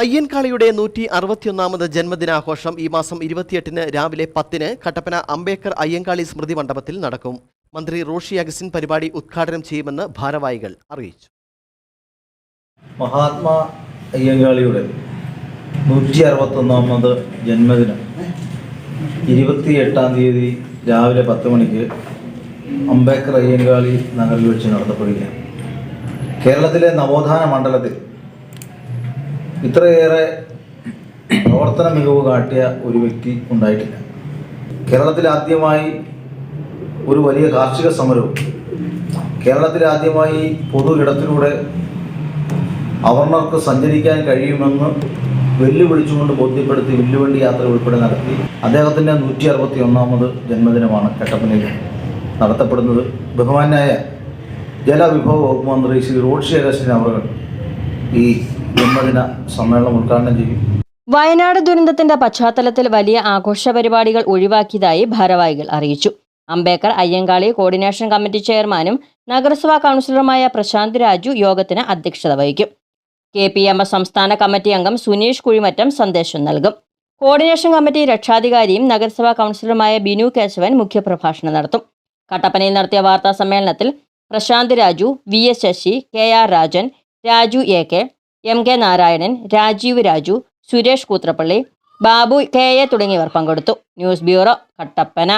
അയ്യൻകാളിയുടെ നൂറ്റി അറുപത്തിയൊന്നാമത് ജന്മദിനാഘോഷം ഈ മാസം ഇരുപത്തിയെട്ടിന് രാവിലെ പത്തിന് കട്ടപ്പന അംബേദ്കർ അയ്യൻകാളി സ്മൃതി മണ്ഡപത്തിൽ നടക്കും. മന്ത്രി റോഷി അഗസ്റ്റിൻ പരിപാടി ഉദ്ഘാടനം ചെയ്യുമെന്ന് ഭാരവാഹികൾ അറിയിച്ചു. മഹാത്മാ അയ്യങ്കാളിയുടെ നൂറ്റി അറുപത്തൊന്നാമത് ജന്മദിനം ഇരുപത്തി എട്ടാം തീയതി രാവിലെ പത്ത് മണിക്ക് അംബേദ്കർ അയ്യങ്കാളി നഗറിൽ വെച്ച് നടത്തപ്പെടുകയാണ്. കേരളത്തിലെ നവോത്ഥാന മണ്ഡലത്തിൽ ഇത്രയേറെ പ്രവർത്തന മികവ് കാട്ടിയ ഒരു വ്യക്തി ഉണ്ടായിട്ടില്ല. കേരളത്തിൽ ആദ്യമായി ഒരു വലിയ കാർഷിക സമരവും കേരളത്തിൽ ആദ്യമായി പൊതു ഇടത്തിലൂടെ അവർണർക്ക് സഞ്ചരിക്കാൻ കഴിയുമെന്ന് വെല്ലുവിളിച്ചുകൊണ്ട് ബോധ്യപ്പെടുത്തി വില്ലുവണ്ടി യാത്ര ഉൾപ്പെടെ നടത്തി അദ്ദേഹത്തിന്റെ നൂറ്റി അറുപത്തി ഒന്നാമത് ജന്മദിനമാണ് കട്ടപ്പനയിൽ നടത്തപ്പെടുന്നത്. ബഹുമാനായ ജലവിഭവ വകുപ്പ് മന്ത്രി ശ്രീ റോഡ് അഗസ്റ്റിൻ അവർ ഈ ജന്മദിന സമ്മേളനം ഉദ്ഘാടനം ചെയ്യും. വയനാട് ദുരന്തത്തിന്റെ പശ്ചാത്തലത്തിൽ വലിയ ആഘോഷ പരിപാടികൾ ഒഴിവാക്കിയതായി ഭാരവാഹികൾ അറിയിച്ചു. അംബേദ്കർ അയ്യങ്കാളി കോർഡിനേഷൻ കമ്മിറ്റി ചെയർമാനും നഗരസഭാ കൗൺസിലറുമായ പ്രശാന്ത് രാജു യോഗത്തിന് അധ്യക്ഷത വഹിക്കും. കെ പി എം എസ് സംസ്ഥാന കമ്മിറ്റി അംഗം സുനീഷ് കുഴിമറ്റം സന്ദേശം നൽകും. കോർഡിനേഷൻ കമ്മിറ്റി രക്ഷാധികാരിയും നഗരസഭാ കൗൺസിലറുമായ ബിനു കേശവൻ മുഖ്യപ്രഭാഷണം നടത്തും. കട്ടപ്പനയിൽ നടത്തിയ വാർത്താ സമ്മേളനത്തിൽ Prashanth Raju V S Sasi K R Rajan Raju A K M K Narayanan Rajeev Raju Suresh Koothrappally Babu K A തുടങ്ങിയവർ പങ്കെടുത്തു. News bureau Kattappana.